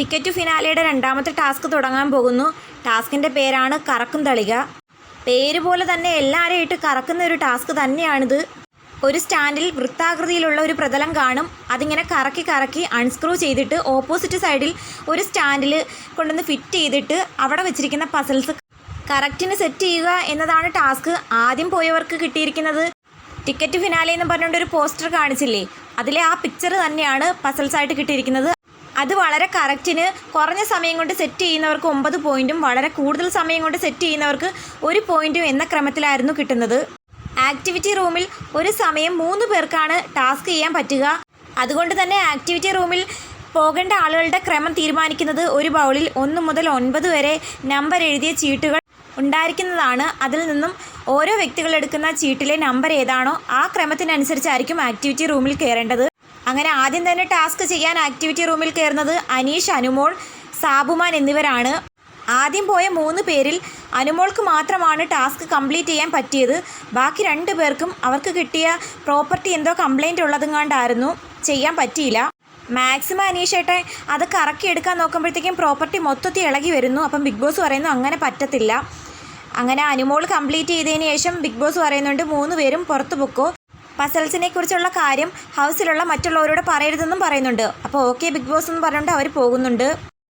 Ticket ഫിനാലയുടെ രണ്ടാമത്തെ task തുടങ്ങാൻ പോകുന്നു. ടാസ്കിന്റെ പേരാണ് കറക്കും തളിക. പേര് പോലെ തന്നെ എല്ലാവരെയും ഇട്ട് കറക്കുന്ന ഒരു ടാസ്ക് തന്നെയാണിത്. ഒരു സ്റ്റാൻഡിൽ വൃത്താകൃതിയിലുള്ള ഒരു പ്രതലം കാണും. അതിങ്ങനെ കറക്കി കറക്കി അൺസ്ക്രൂ ചെയ്തിട്ട് ഓപ്പോസിറ്റ് സൈഡിൽ ഒരു സ്റ്റാൻഡിൽ കൊണ്ടുവന്ന് ഫിറ്റ് ചെയ്തിട്ട് അവിടെ വെച്ചിരിക്കുന്ന പസൽസ് കറക്റ്റിന് സെറ്റ് ചെയ്യുക എന്നതാണ് ടാസ്ക് ആദ്യം പോയവർക്ക് കിട്ടിയിരിക്കുന്നത്. ടിക്കറ്റ് ഫിനാലെ എന്ന് പറഞ്ഞുകൊണ്ട് ഒരു പോസ്റ്റർ കാണിച്ചില്ലേ? അതിലെ ആ പിക്ചർ തന്നെയാണ് പസൽസ് ആയിട്ട് കിട്ടിയിരിക്കുന്നത്. അത് വളരെ കറക്റ്റിന് കുറഞ്ഞ സമയം കൊണ്ട് സെറ്റ് ചെയ്യുന്നവർക്ക് ഒമ്പത് പോയിന്റും വളരെ കൂടുതൽ സമയം കൊണ്ട് സെറ്റ് ചെയ്യുന്നവർക്ക് ഒരു പോയിന്റും എന്ന ക്രമത്തിലായിരുന്നു കിട്ടുന്നത്. ആക്ടിവിറ്റി റൂമിൽ ഒരു സമയം മൂന്ന് പേർക്കാണ് ടാസ്ക് ചെയ്യാൻ പറ്റുക. അതുകൊണ്ട് തന്നെ ആക്ടിവിറ്റി റൂമിൽ പോകേണ്ട ആളുകളുടെ ക്രമം തീരുമാനിക്കുന്നത് ഒരു ബൗളിൽ ഒന്ന് മുതൽ ഒൻപത് വരെ നമ്പർ എഴുതിയ ചീട്ടുകൾ ഉണ്ടായിരിക്കുന്നതാണ്. അതിൽ നിന്നും ഓരോ വ്യക്തികൾ എടുക്കുന്ന ചീട്ടിലെ നമ്പർ ഏതാണോ ആ ക്രമത്തിനനുസരിച്ചായിരിക്കും ആക്ടിവിറ്റി റൂമിൽ കയറേണ്ടത്. അങ്ങനെ ആദ്യം തന്നെ ടാസ്ക് ചെയ്യാൻ ആക്ടിവിറ്റി റൂമിൽ കയറുന്നത് അനീഷ് അനുമോൾ സാബുമാൻ എന്നിവരാണ്. ആദ്യം പോയ മൂന്ന് പേരിൽ അനുമോൾക്ക് മാത്രമാണ് ടാസ്ക് കംപ്ലീറ്റ് ചെയ്യാൻ പറ്റിയത്. ബാക്കി രണ്ട് പേർക്കും അവർക്ക് കിട്ടിയ പ്രോപ്പർട്ടി എന്തോ കംപ്ലൈന്റ് ഉള്ളതുകൊണ്ടായിരുന്നു ചെയ്യാൻ പറ്റിയില്ല. മാക്സിമം അനീഷേട്ടെ അത് കറക്കി എടുക്കാൻ നോക്കുമ്പോഴത്തേക്കും പ്രോപ്പർട്ടി മൊത്തത്തിൽ ഇളകി വരുന്നു. അപ്പം ബിഗ് ബോസ് പറയുന്നു അങ്ങനെ പറ്റത്തില്ല. അങ്ങനെ അനുമോൾ കംപ്ലീറ്റ് ചെയ്തതിന് ശേഷം ബിഗ് ബോസ് പറയുന്നുണ്ട് മൂന്ന് പേരും പുറത്തു പൊക്കോ. പസൽസിനെ കുറിച്ചുള്ള കാര്യം ഹൗസിലുള്ള മറ്റുള്ളവരോട് പറയരുതെന്നും പറയുന്നുണ്ട്. അപ്പോൾ ഓക്കെ ബിഗ് ബോസ് എന്ന് പറഞ്ഞുകൊണ്ട് അവർ പോകുന്നുണ്ട്.